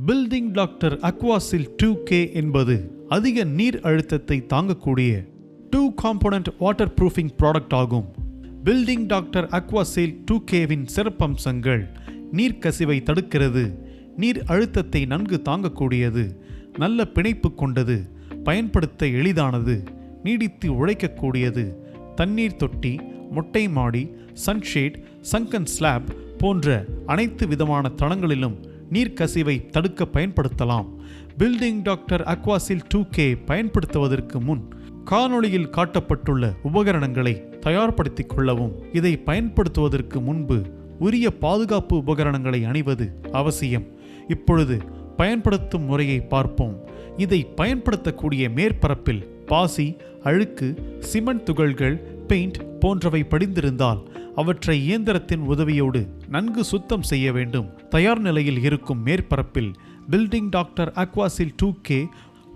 Building Doctor Aquaseal two K என்பது அதிக நீர் அழுத்தத்தை தாங்கக்கூடிய two component waterproofing product ஆகும் பில்டிங் டாக்டர் அக்வாசேல் டூ கேவின் சிறப்பம்சங்கள் நீர் கசிவை தடுக்கிறது நீர் அழுத்தத்தை நன்கு தாங்கக்கூடியது நல்ல பிணைப்பு கொண்டது பயன்படுத்த எளிதானது நீடித்து உழைக்கக்கூடியது தண்ணீர் தொட்டி மொட்டை மாடி சன்ஷேட் சங்கன் ஸ்லாப் போன்ற அனைத்து விதமான தளங்களிலும் நீர் கசிவை தடுக்க பயன்படுத்தலாம். Building Doctor Aquaseal two K பயன்படுத்துவதற்கு முன் காணொளியில் காட்டப்பட்டுள்ள உபகரணங்களை தயார்படுத்திக் கொள்ளவும். இதை பயன்படுத்துவதற்கு முன்பு உரிய பாதுகாப்பு உபகரணங்களை அணிவது அவசியம். இப்பொழுது பயன்படுத்தும் முறையை பார்ப்போம். இதை பயன்படுத்தக்கூடிய மேற்பரப்பில் பாசி அழுக்கு சிமெண்ட் துகள்கள் பெயிண்ட் போன்றவை படிந்திருந்தால் அவற்றை இயந்திரத்தின் உதவியோடு நன்கு சுத்தம் செய்ய வேண்டும். தயார் நிலையில் இருக்கும் மேற்பரப்பில் building doctor aquaseal two K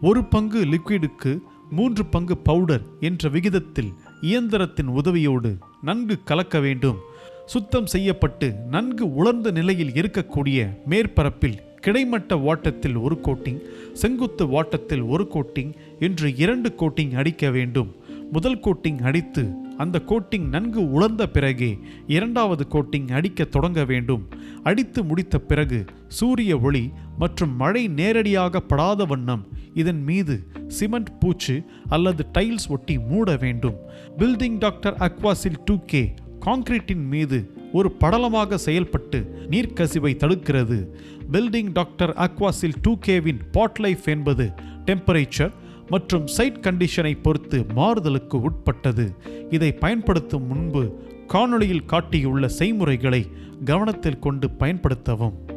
ஒரு பங்கு லிக்விடுக்கு மூன்று பங்கு பவுடர் என்ற விகிதத்தில் இயந்திரத்தின் உதவியோடு நன்கு கலக்க வேண்டும். சுத்தம் செய்யப்பட்டு நன்கு உலர்ந்த நிலையில் இருக்கக்கூடிய மேற்பரப்பில் கிடைமட்ட வாட்டத்தில் ஒரு கோட்டிங் செங்குத்து வாட்டத்தில் ஒரு கோட்டிங் என்று இரண்டு கோட்டிங் அடிக்க வேண்டும். முதல் கோட்டிங் அடித்து அந்த கோட்டிங் நன்கு உலர்ந்த பிறகே இரண்டாவது கோட்டிங் அடிக்க தொடங்க வேண்டும். அடித்து முடித்த பிறகு சூரிய ஒளி மற்றும் மழை நேரடியாக படாத வண்ணம் இதன் மீது சிமெண்ட் பூச்சு அல்லது டைல்ஸ் ஒட்டி மூட வேண்டும். Building doctor aquaseal two K கான்கிரீட்டின் மீது ஒரு படலமாக செயல்பட்டு நீர்க்கசிவை தடுக்கிறது. பில்டிங் டாக்டர் அக்வாசில் டூ கேவின் பாட் லைஃப் என்பது டெம்பரேச்சர் மற்றும் சைட் கண்டிஷனை பொறுத்து மாறுதலுக்கு உட்பட்டது. இதை பயன்படுத்தும் முன்பு காணொளியில் காட்டியுள்ள செய்முறைகளை கவனத்தில் கொண்டு பயன்படுத்தவும்.